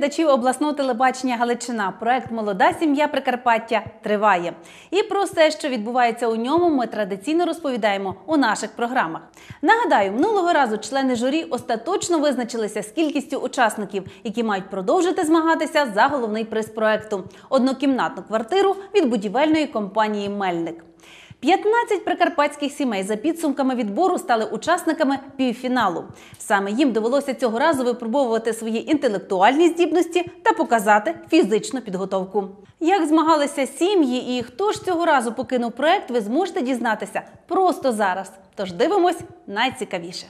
Глядачів обласного телебачення Галичина. Проект Молода сім'я Прикарпаття триває. І про все, що відбувається у ньому, ми традиційно розповідаємо у наших програмах. Нагадаю, минулого разу члени журі остаточно визначилися з кількістю учасників, які мають продовжити змагатися за головний приз проекту однокімнатну квартиру від будівельної компанії Мельник. 15 прикарпатських сімей за підсумками відбору стали учасниками півфіналу. Саме їм довелося цього разу випробовувати свої інтелектуальні здібності та показати фізичну підготовку. Як змагалися сім'ї і хто ж цього разу покинув проект, ви зможете дізнатися просто зараз. Тож дивимось найцікавіше.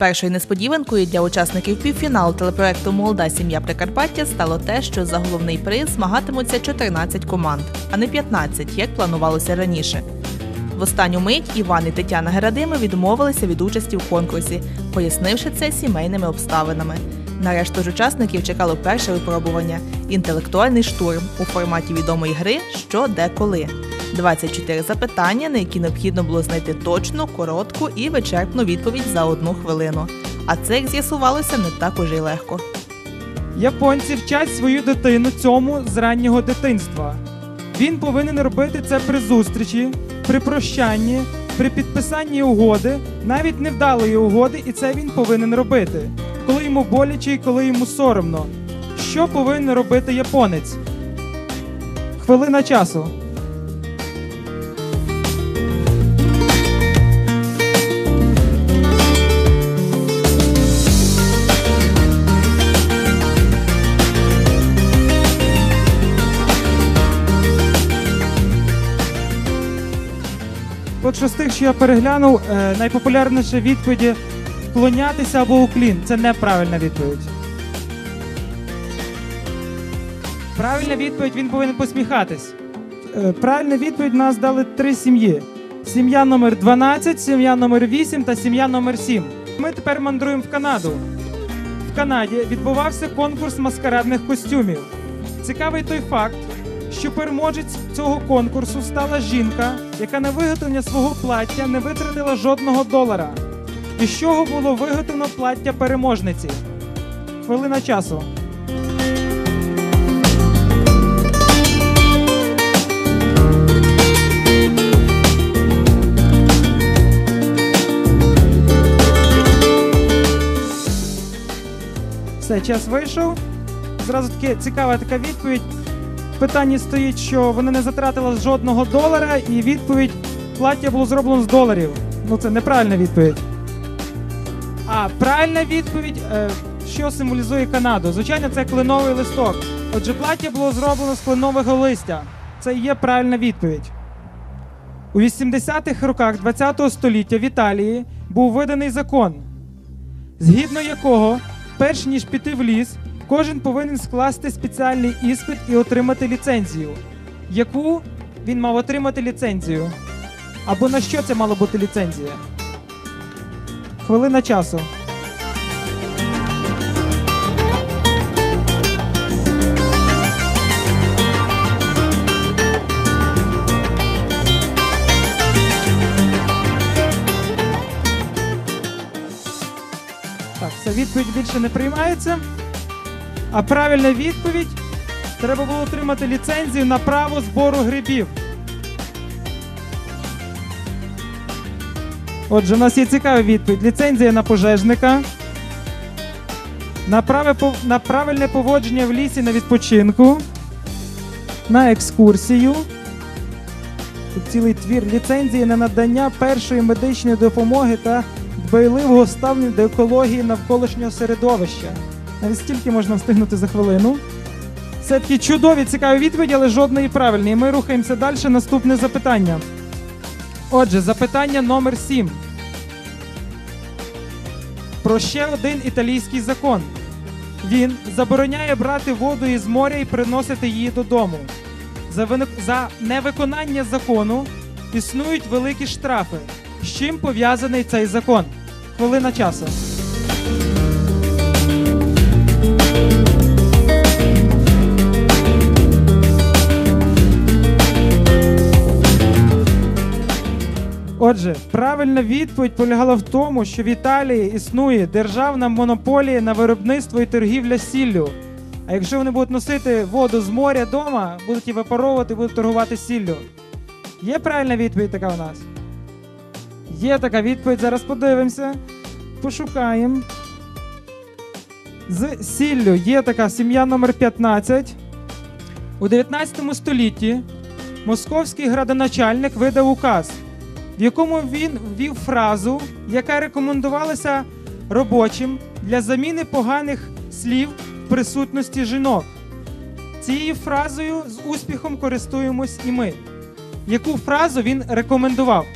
Першою несподіванкою для учасників півфіналу телепроекту Молода сім'я Прикарпаття стало те, що за головний приз змагатимуться 14 команд, а не 15, як планувалося раніше. В останню мить Іван і Тетяна Герадими відмовилися від участі в конкурсі, пояснивши це сімейними обставинами. На решту ж учасників чекало перше випробування інтелектуальний штурм у форматі відомої гри Що, де, коли. 24 запитання, на які необхідно було знайти точну, коротку і вичерпну відповідь за одну хвилину. А це, як з'ясувалося, не так уже й легко. Японці вчать свою дитину цьому з раннього дитинства. Він повинен робити це при зустрічі, при прощанні, при підписанні угоди, навіть невдалої угоди, і це він повинен робити, коли йому боляче і коли йому соромно. Що повинен робити японець? Хвилина часу. От що з тих, що я переглянув, е, найпопулярніша відповіді вклонятися або уклін. Це неправильна відповідь. Правильна відповідь він повинен посміхатись. Е, Правильна відповідь нас дали три сім'ї: сім'я номер 12, сім'я номер 8 та сім'я номер 7. Ми тепер мандруємо в Канаду. В Канаді відбувався конкурс маскарадних костюмів. Цікавий той факт, що переможець цього конкурсу стала жінка, яка на виготовлення свого плаття не витратила жодного долара. І з чого було виготовлено плаття переможниці? Хвилина часу. Все, час вийшов. Зразу таки цікава така відповідь. Питанні стоїть, що вона не затратила жодного долара, і відповідь плаття було зроблено з доларів. Ну це неправильна відповідь. А правильна відповідь, е, що символізує Канаду? Звичайно, це кленовий листок. Отже, плаття було зроблено з кленового листя. Це і є правильна відповідь. У 80-х роках ХХ століття в Італії був виданий закон, згідно якого, перш ніж піти в ліс, кожен повинен скласти спеціальний іспит і отримати ліцензію. Яку він мав отримати ліцензію? Або на що це мала бути ліцензія? Хвилина часу. Так, все, відповідь більше не приймається. А правильна відповідь треба було отримати ліцензію на право збору грибів. Отже, у нас є цікава відповідь. Ліцензія на пожежника. На, правильне поводження в лісі на відпочинку. На екскурсію. Цілий твір ліцензії на надання першої медичної допомоги та дбайливого ставлення до екології навколишнього середовища. Стільки можна встигнути за хвилину. Все таки чудові, цікаві відповіді, але жодної правильної. Ми рухаємося далі. Наступне запитання. Отже, запитання номер 7. Про ще один італійський закон. Він забороняє брати воду із моря і приносити її додому. За, виник- за невиконання закону існують великі штрафи. З чим пов'язаний цей закон? Хвилина часу. Отже, правильна відповідь полягала в тому, що в Італії існує державна монополія на виробництво і торгівля сіллю. А якщо вони будуть носити воду з моря дома, будуть її випаровувати, будуть торгувати сіллю. Є правильна відповідь така у нас? Є така відповідь. Зараз подивимося. Пошукаємо. З сіллю є така сім'я номер 15. У 19 столітті московський градоначальник видав указ, в якому він ввів фразу, яка рекомендувалася робочим для заміни поганих слів в присутності жінок. Цією фразою з успіхом користуємось і ми. Яку фразу він рекомендував?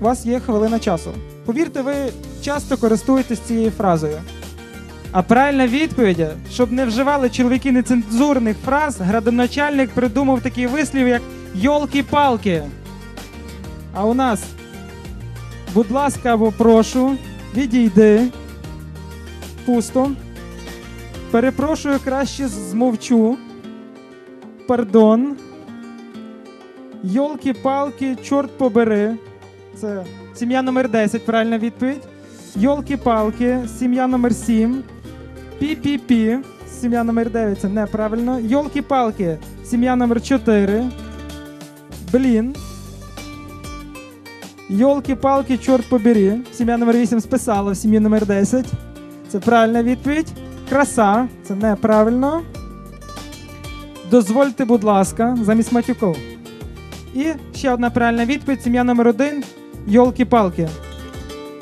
У вас є хвилина часу. Повірте, ви часто користуєтесь цією фразою. А правильна відповідь, щоб не вживали чоловіки нецензурних фраз, градоначальник придумав такий вислів, як йолки-палки. А у нас, будь ласка, або прошу, відійди. Пусто. Перепрошую, краще змовчу. Пардон. Йолки-палки, чорт побери. Це сім'я номер 10, правильна відповідь. Йолки-палки, сім'я номер 7. Пі-пі-пі, сім'я номер 9, це неправильно. Йолки-палки, сім'я номер 4. Блін. Йолки-палки, чорт побері. Сім'я номер 8 списала в сім'ї номер 10. Це правильна відповідь. Краса, це неправильно. Дозвольте, будь ласка, замість матюков. І ще одна правильна відповідь. Сім'я номер 1. Йолки-палки.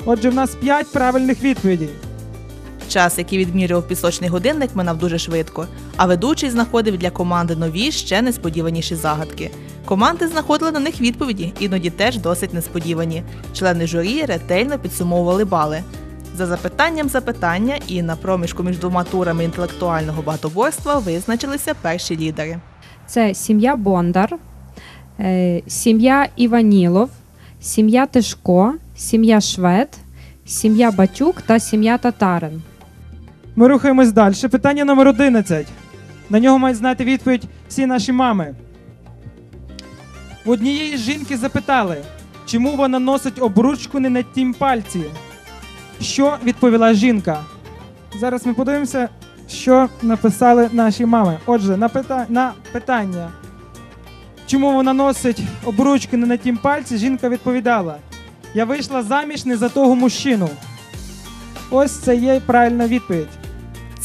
Отже, в нас 5 правильних відповідей. Час, який відмірював пісочний годинник, минав дуже швидко, а ведучий знаходив для команди нові ще несподіваніші загадки. Команди знаходили на них відповіді, іноді теж досить несподівані. Члени журі ретельно підсумовували бали. За запитанням запитання і на проміжку між двома турами інтелектуального багатоборства визначилися перші лідери. Це сім'я Бондар, е, сім'я Іванілов, сім'я Тишко, сім'я Швед, сім'я Батюк та сім'я Татарин. Ми рухаємось далі. Питання номер 11. На нього мають знати відповідь всі наші мами. В однієї жінки запитали, чому вона носить обручку не на тім пальці. Що відповіла жінка? Зараз ми подивимося, що написали наші мами. Отже, на, пита... на питання, чому вона носить обручку не на тім пальці, жінка відповідала: Я вийшла заміж не за того мужчину. Ось це є правильна відповідь.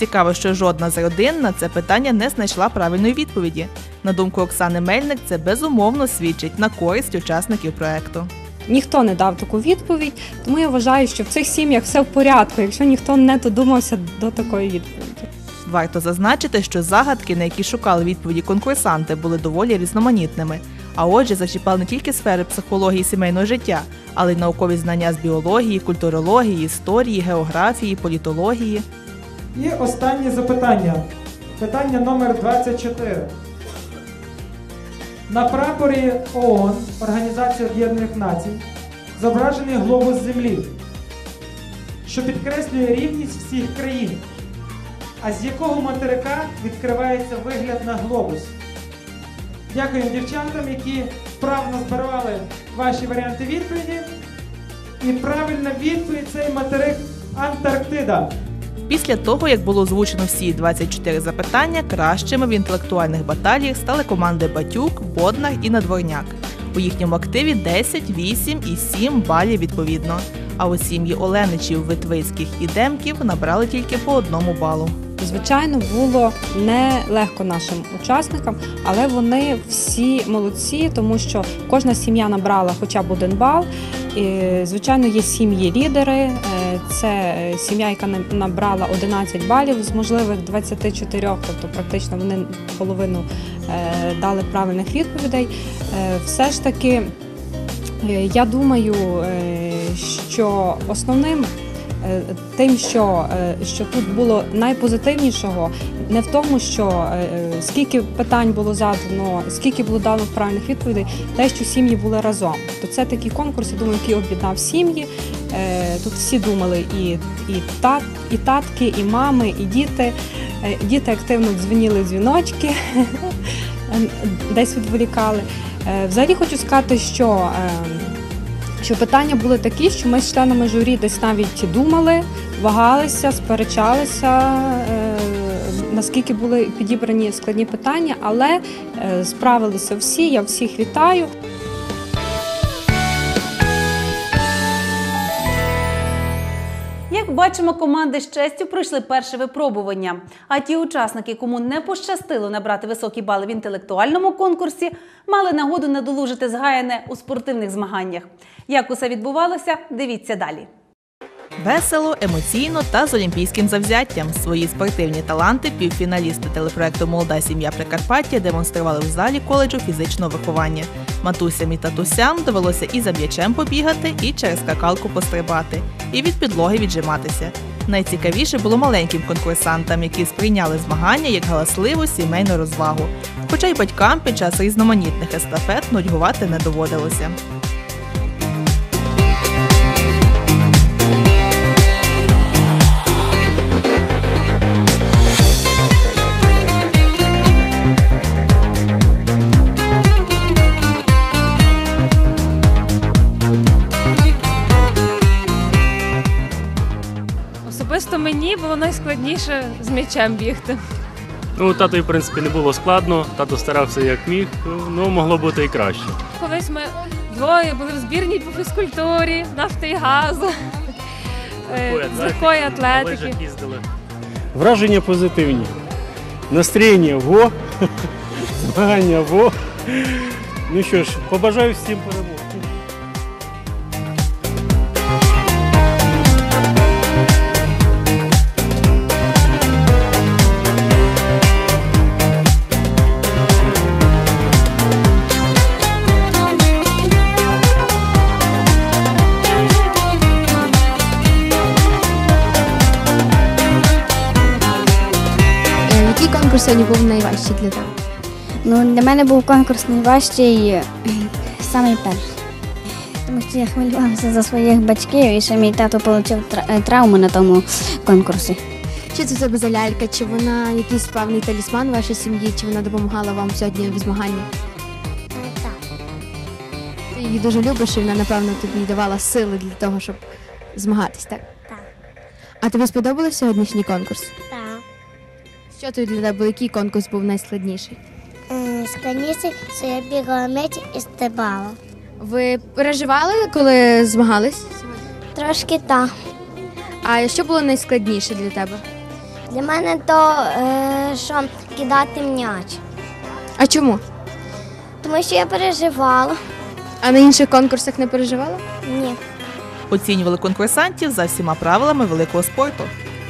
Цікаво, що жодна з родин на це питання не знайшла правильної відповіді. На думку Оксани Мельник, це безумовно свідчить на користь учасників проекту. Ніхто не дав таку відповідь, тому я вважаю, що в цих сім'ях все в порядку, якщо ніхто не додумався до такої відповіді. Варто зазначити, що загадки, на які шукали відповіді конкурсанти, були доволі різноманітними. А отже, зачіпали не тільки сфери психології сімейного життя, але й наукові знання з біології, культурології, історії, географії, політології. І останнє запитання. Питання номер 24. На прапорі ООН, Організації Об'єднаних Націй, зображений глобус Землі, що підкреслює рівність всіх країн. А з якого материка відкривається вигляд на глобус? Дякую дівчатам, які вправно збирали ваші варіанти відповіді. І правильна відповідь цей материк Антарктида. Після того, як було озвучено всі 24 запитання, кращими в інтелектуальних баталіях стали команди Батюк, Боднар і Надворняк. У їхньому активі 10, 8 і 7 балів відповідно. А у сім'ї Оленичів, Витвицьких і Демків набрали тільки по одному балу. Звичайно, було нелегко нашим учасникам, але вони всі молодці, тому що кожна сім'я набрала хоча б один бал. Звичайно, є сім'ї-лідери. Е, Це сім'я, яка на- набрала 11 балів з можливих 24, тобто практично вони половину е, дали правильних відповідей. Е, Все ж таки, е, я думаю, е, що основним е, тим, що, е, що тут було найпозитивнішого, не в тому, що е, е, скільки питань було задано, скільки було дано правильних відповідей, те, що сім'ї були разом. То це такий конкурс, я думаю, який об'єднав сім'ї. Е, Тут всі думали і, і, тат, і татки, і мами, і діти. Е, Діти активно дзвоніли дзвіночки, десь відволікали. Е, Взагалі хочу сказати, що е, що питання були такі, що ми з членами журі десь навіть думали, вагалися, сперечалися, е, наскільки були підібрані складні питання, але е, справилися всі. Я всіх вітаю. Бачимо, команди з честю пройшли перше випробування. А ті учасники, кому не пощастило набрати високі бали в інтелектуальному конкурсі, мали нагоду надолужити згаяне у спортивних змаганнях. Як усе відбувалося, дивіться далі. Весело, емоційно та з олімпійським завзяттям свої спортивні таланти півфіналісти телепроекту Молода сім'я Прикарпаття демонстрували в залі коледжу фізичного виховання. Матусям і татусям довелося і за м'ячем побігати, і через скакалку пострибати, і від підлоги віджиматися. Найцікавіше було маленьким конкурсантам, які сприйняли змагання як галасливу сімейну розвагу. Хоча й батькам під час різноманітних естафет нудьгувати не доводилося. Мені було найскладніше з м'ячем бігти. Ну, татові, в принципі, не було складно, тато старався як міг, ну могло бути і краще. Колись ми двоє були в збірній по фізкультурі, нафти і газу, е, з легкої атлетики. їздили. Враження позитивні. Настроєння во, змагання во. Ну що ж, побажаю всім перемог. Сьогодні був найважчий для тебе? Ну, для мене був конкурс найважчий е, самий перший. Тому що я хвилювалася за своїх батьків і ще мій тато отримав травму на тому конкурсі. Що це тебе за лялька? Чи вона якийсь певний талісман вашої сім'ї, чи вона допомагала вам сьогодні в змаганні? Так. Ти її дуже любиш, і вона, напевно, тобі давала сили для того, щоб змагатись, так? Так. А тобі сподобався сьогоднішній конкурс? Так. Що тобі для тебе, який конкурс був найскладніший? Складніше, що я бігала меч і стрибала. Ви переживали, коли змагались? Трошки так. А що було найскладніше для тебе? Для мене то, е, що кидати м'яч. А чому? Тому що я переживала. А на інших конкурсах не переживала? Ні. Оцінювали конкурсантів за всіма правилами великого спорту.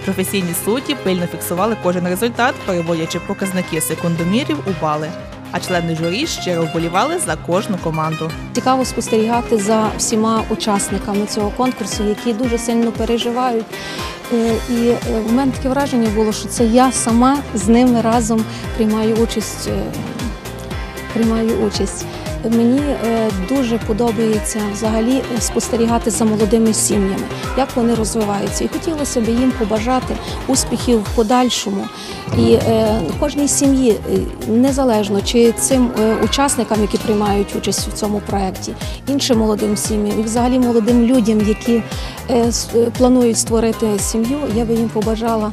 Професійні судді пильно фіксували кожен результат, переводячи показники секундомірів у бали. А члени журі щиро вболівали за кожну команду. Цікаво спостерігати за всіма учасниками цього конкурсу, які дуже сильно переживають. Е, І е, в мене таке враження було, що це я сама з ними разом приймаю участь. е, Приймаю участь. Мені е, дуже подобається взагалі е, спостерігати за молодими сім'ями, як вони розвиваються. І хотілося б їм побажати успіхів в подальшому. І е, кожній сім'ї, незалежно чи цим учасникам, які приймають участь у цьому проєкті, іншим молодим сім'ям і взагалі молодим людям, які планують створити сім'ю, я би їм побажала.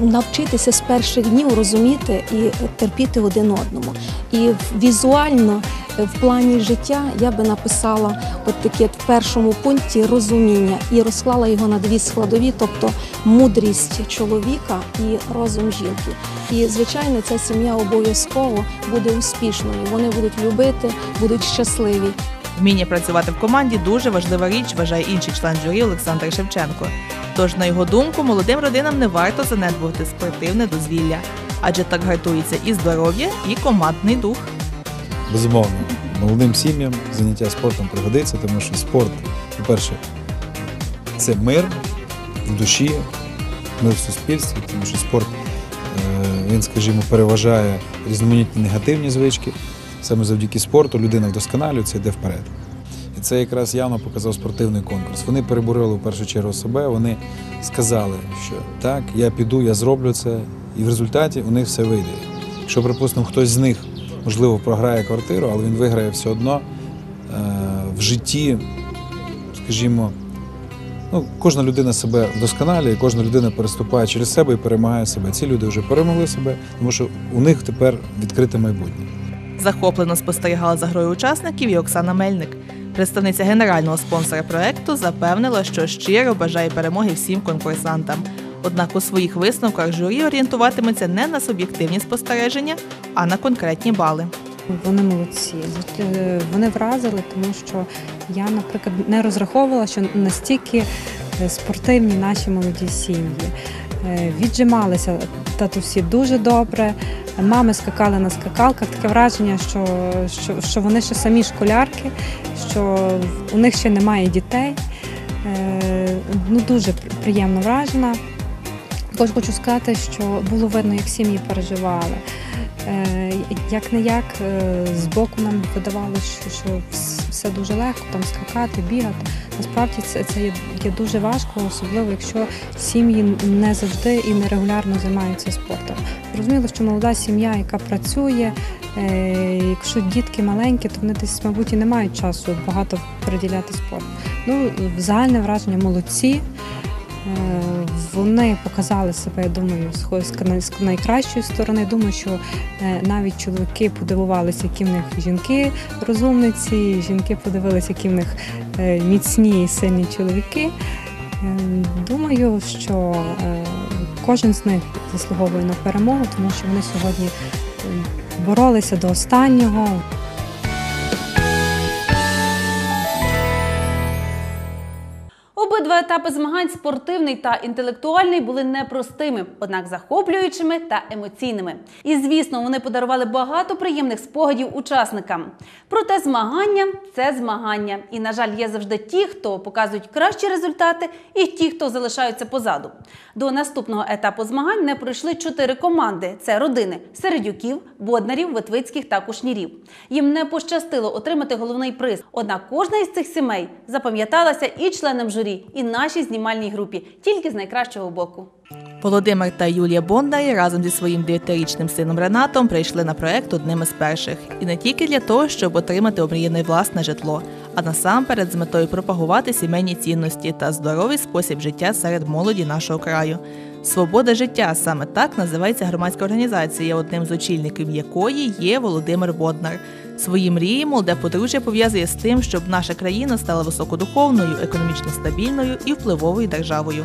Навчитися з перших днів розуміти і терпіти один одному. І візуально в плані життя я би написала от таке в першому пункті розуміння і розклала його на дві складові, тобто мудрість чоловіка і розум жінки. І звичайно, ця сім'я обов'язково буде успішною. Вони будуть любити, будуть щасливі. Вміння працювати в команді дуже важлива річ, вважає інший член журі Олександр Шевченко. Тож, на його думку, молодим родинам не варто занедбувати спортивне дозвілля, адже так гартується і здоров'я, і командний дух. Безумовно, молодим сім'ям заняття спортом пригодиться, тому що спорт, по-перше, це мир в душі, мир в суспільстві, тому що спорт, е, він, скажімо, переважає різноманітні негативні звички. Саме завдяки спорту людина вдосконалюється, йде вперед. І це якраз явно показав спортивний конкурс. Вони переборили в першу чергу себе, вони сказали, що так, я піду, я зроблю це, і в результаті у них все вийде. Якщо, припустимо, хтось з них, можливо, програє квартиру, але він виграє все одно, е, в житті, скажімо, ну, кожна людина себе вдосконалює, кожна людина переступає через себе і перемагає себе. Ці люди вже перемогли себе, тому що у них тепер відкрите майбутнє. Захоплено спостерігала за грою учасників і Оксана Мельник. Представниця генерального спонсора проекту запевнила, що щиро бажає перемоги всім конкурсантам. Однак у своїх висновках журі орієнтуватиметься не на суб'єктивні спостереження, а на конкретні бали. Вони молодці. Е, Вони вразили, тому що я, наприклад, не розраховувала, що настільки е, спортивні наші молоді сім'ї. Е, Віджималися татусі дуже добре. Мами скакали на скакалках. Таке враження, що, що, що вони ще самі школярки, що у них ще немає дітей. Е, Ну, дуже приємно вражена. Також хочу сказати, що було видно, як сім'ї переживали. Е, Як не як з боку нам видавалося, що, що вс- все дуже легко там скакати, бігати. Насправді це, це є, дуже важко, особливо якщо сім'ї не завжди і нерегулярно займаються спортом. Зрозуміло, що молода сім'я, яка працює, е, якщо дітки маленькі, то вони десь, мабуть, і не мають часу багато приділяти спорту. Ну, загальне враження молодці. Вони показали себе, я думаю, з найкращої сторони. Думаю, що е, навіть чоловіки подивувалися, які в них жінки розумниці, жінки подивилися, які в них е, міцні і сильні чоловіки. Е, Думаю, що кожен з них заслуговує на перемогу, тому що вони сьогодні боролися до останнього. Обидва етапи змагань спортивний та інтелектуальний були непростими, однак захоплюючими та емоційними. І звісно, вони подарували багато приємних спогадів учасникам. Проте змагання це змагання. І, на жаль, є завжди ті, хто показують кращі результати, і ті, хто залишаються позаду. До наступного етапу змагань не пройшли чотири команди: це родини Середюків, Боднарів, Витвицьких та Кушнірів. Їм не пощастило отримати головний приз. Однак кожна із цих сімей запам'яталася і членам журі, і нашій знімальній групі, тільки з найкращого боку. Володимир та Юлія Бондарі разом зі своїм дев'ятирічним сином Ренатом прийшли на проект одним із перших. І не тільки для того, щоб отримати омріяне власне житло, а насамперед з метою пропагувати сімейні цінності та здоровий спосіб життя серед молоді нашого краю. Свобода життя саме так називається громадська організація, одним з очільників якої є Володимир Боднар. Свої мрії молоде подружжя пов'язує з тим, щоб наша країна стала високодуховною, економічно стабільною і впливовою державою.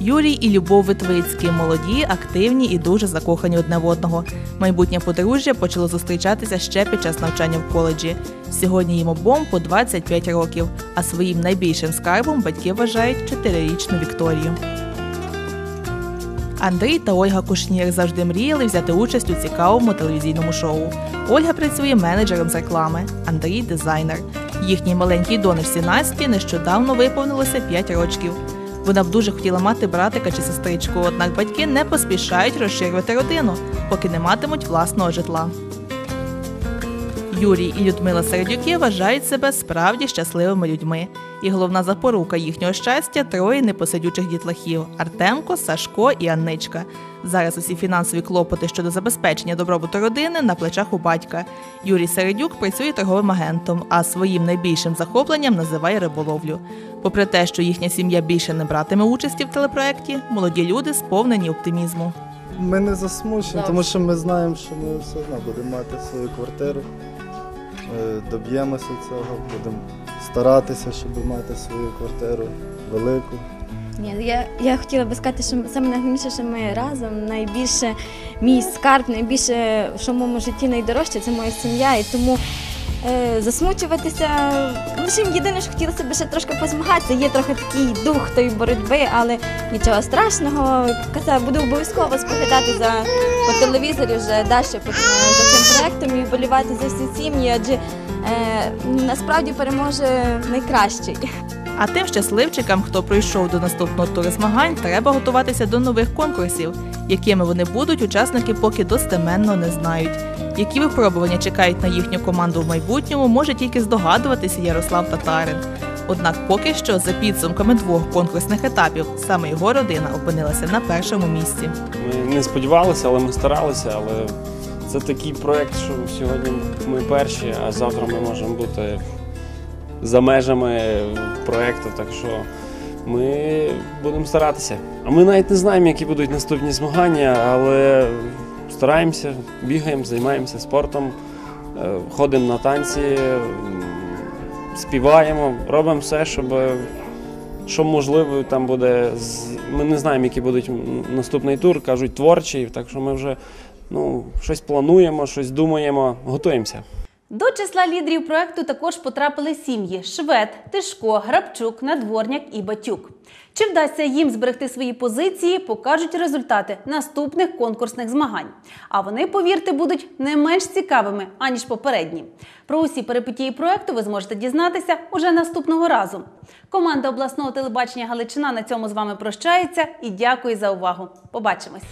Юрій і Любов Витвицькі молоді, активні і дуже закохані одне в одного. Майбутнє подружжя почало зустрічатися ще під час навчання в коледжі. Сьогодні їм обом по 25 років, а своїм найбільшим скарбом батьки вважають 4-річну Вікторію. Андрій та Ольга Кушнір завжди мріяли взяти участь у цікавому телевізійному шоу. Ольга працює менеджером з реклами, Андрій дизайнер. Їхній маленькій донечці Насті нещодавно виповнилося 5 років. Вона б дуже хотіла мати братика чи сестричку, однак батьки не поспішають розширювати родину, поки не матимуть власного житла. Юрій і Людмила Середюки вважають себе справді щасливими людьми. І головна запорука їхнього щастя троє непосидючих дітлахів Артемко, Сашко і Анничка. Зараз усі фінансові клопоти щодо забезпечення добробуту родини на плечах у батька. Юрій Середюк працює торговим агентом, а своїм найбільшим захопленням називає риболовлю. Попри те, що їхня сім'я більше не братиме участі в телепроекті, молоді люди сповнені оптимізму. Ми не засмучені, тому що ми знаємо, що ми все одно будемо мати свою квартиру. Ми доб'ємося цього, будемо старатися, щоб мати свою квартиру велику. Ні, я, я хотіла би сказати, що саме найголовніше, що ми разом. Найбільше мій скарб, найбільше, що в моєму житті найдорожче, це моя сім'я. І тому е, засмучуватися. Лише єдине, що хотілося б ще трошки позмагатися. Є трохи такий дух тої боротьби, але нічого страшного. Казав, буду обов'язково споглядати за по телевізорі вже далі по- за цим проектом і вболівати за всі сім'ї, адже е, насправді переможе найкращий. А тим щасливчикам, хто прийшов до наступного туру змагань, треба готуватися до нових конкурсів, якими вони будуть, учасники поки достеменно не знають. Які випробування чекають на їхню команду в майбутньому, може тільки здогадуватися Ярослав Татарин. Однак поки що, за підсумками двох конкурсних етапів, саме його родина опинилася на першому місці. Ми не сподівалися, але ми старалися. Але Це такий проєкт, що сьогодні ми перші, а завтра ми можемо бути за межами проєкту, так що ми будемо старатися. А ми навіть не знаємо, які будуть наступні змагання, але стараємося, бігаємо, займаємося спортом, е, ходимо на танці, співаємо, робимо все, щоб що можливо там буде. Ми не знаємо, який буде наступний тур, кажуть творчий, так що ми вже ну, щось плануємо, щось думаємо, готуємося. До числа лідерів проекту також потрапили сім'ї Швед, Тишко, Грабчук, Надворняк і Батюк. Чи вдасться їм зберегти свої позиції, покажуть результати наступних конкурсних змагань. А вони, повірте, будуть не менш цікавими аніж попередні. Про усі перипетії проекту ви зможете дізнатися уже наступного разу. Команда обласного телебачення Галичина на цьому з вами прощається і дякую за увагу. Побачимось.